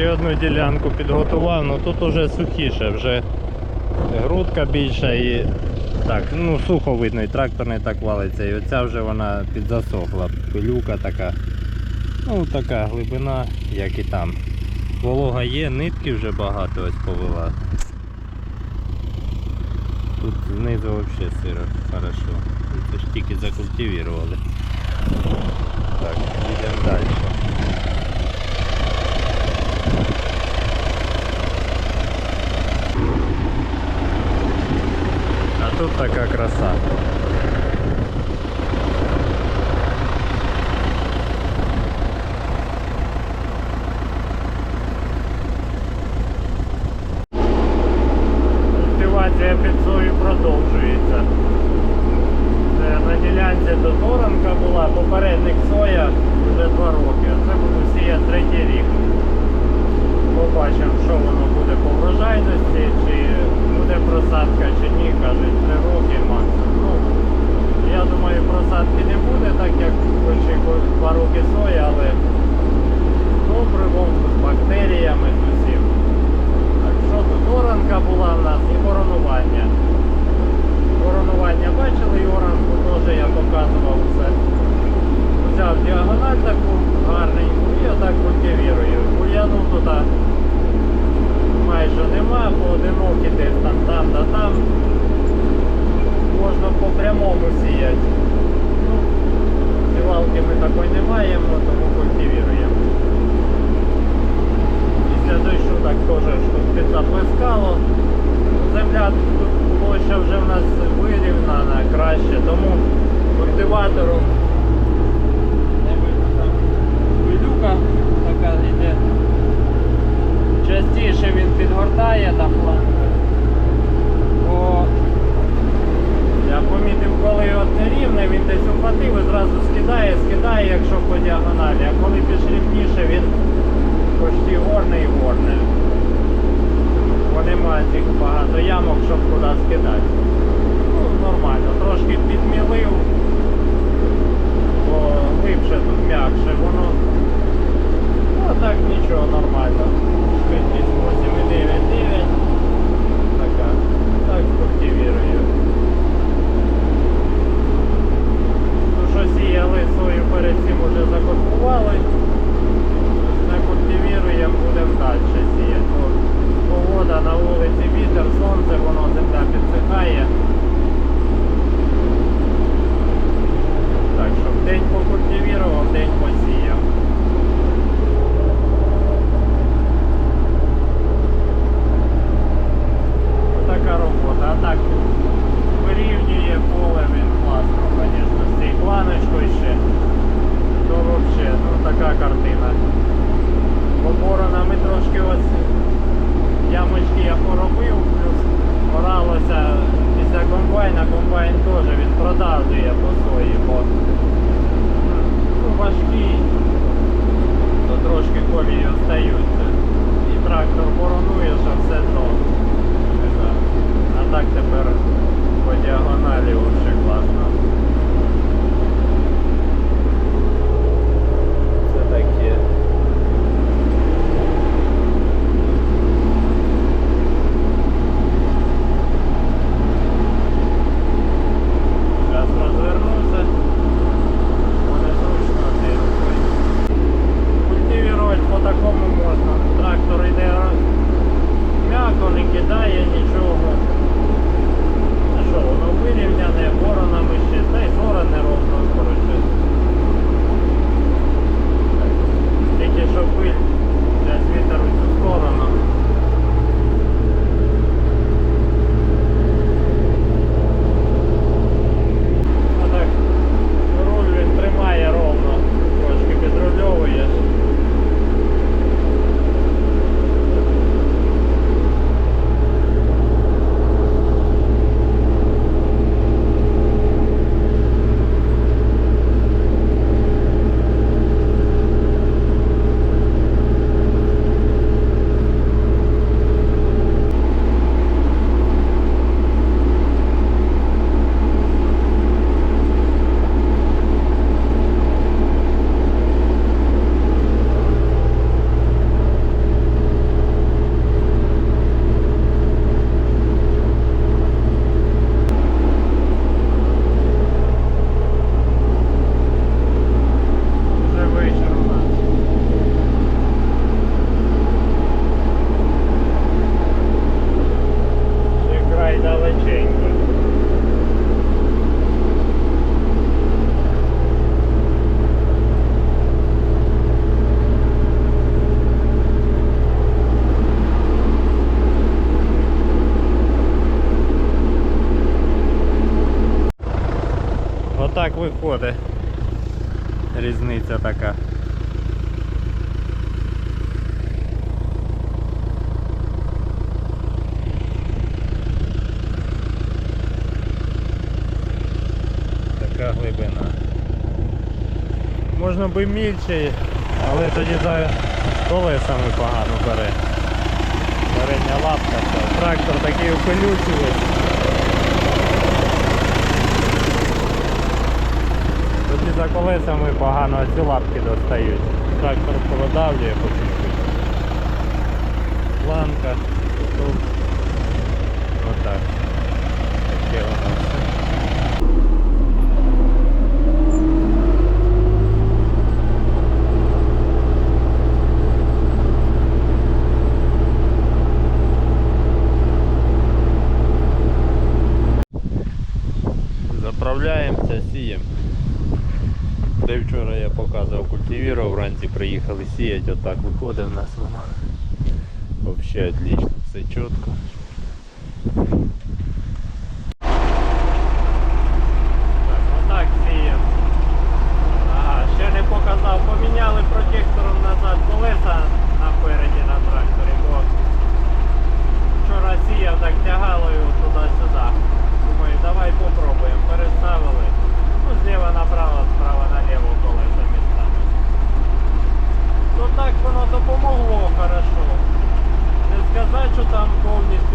ще одну ділянку підготував, ну тут уже сухіше, вже грудка більша і так, ну сухо видно, і трактор не так валиться. І оця вже вона підзасохла. Пилюка така. Ну така глибина, як і там. Волога є, нитки вже багато ось повела. Тут знизу взагалі сиро, хорошо. Це ж тільки закультивірували. Так, йдемо далі. Тут така краса. Культивація під сою продовжується. Це на ділянці тут оранка була, попередник соя вже два роки. а Це буду сіяти третій рік. Побачимо, що воно буде по врожайності, чи буде просадка, чи ні, кажуть, 3 роки максимум. Ну, я думаю, просадки не буде, так як і два роки сої, але добривом, з бактеріями, з усім. Так що тут оранка була в нас і коронування. Боронування бачили, і оранку теж я показував все. Взяв діагональ таку гарненьку і отак культивірую. Бур'яну тут а, майже нема, поодинокі десь там там да там. Можна по прямому сіяти. Ну, сівалки ми такої не маємо, тому культивіруємо. Після дощу так теж штук підзаплескало. Земля тут площа вже в нас вирівнана краще, тому культиватором не видно там пилюка така йде. Частіше він підгортає там планку. Бо я помітив, коли от нерівне, він десь ухватив і зразу скидає, скидає, якщо по діагоналі, а коли більш рівніше, він почти горне і горне. Бо немає цих багато ямок, щоб куди скидати. Ну, нормально, трошки підмілив, бо глибше тут м'якше, воно. Ну, а так нічого нормально. Швидкість 8,9,9. Така. Так культивірую. Ну що сіяли сою перед цим уже закорпували. Не культивіруємо, будемо далі сіяти. Бо Погода на вулиці вітер, сонце, воно земля підсихає. Так що в день покультивірував, в день посіяв. Така робота. А так вирівнює поле він класно, звісно, з цією планочкою ще. То взагалі, ну така картина. Оборонами трошки ось ямочки я поробив, плюс оралося після комбайна, комбайн теж він продавлює по своїй бо ну, важкий, то трошки колії остаються. І трактор боронує, що все то. А так тепер по діагоналі вже класно. Виходить. Різниця така. Така глибина. Можна би мільче, але тоді за колесами погано бере. Передня лапка, трактор такий уколючий. Тоді за колесами погано ці лапки достають. Трактор повидавлює по чуть-чуть. Планка, тут. Отак. Таке воно все. Заправляємося, сіємо. Де вчора я показував культивіру, вранці приїхали сіяти, отак виходить в нас воно. Взагалі отлично, все чітко. Так, отак сіємо. Ще не показав, поміняли протектором назад колеса напереді на тракторі, бо вчора сіяв, так тягало його туди-сюди. Думаю, давай попробуємо. Переставили. Ну, зліва направо, справа наліво колеса містами. Ну так воно допомогло хорошо. Не сказати, що там повністю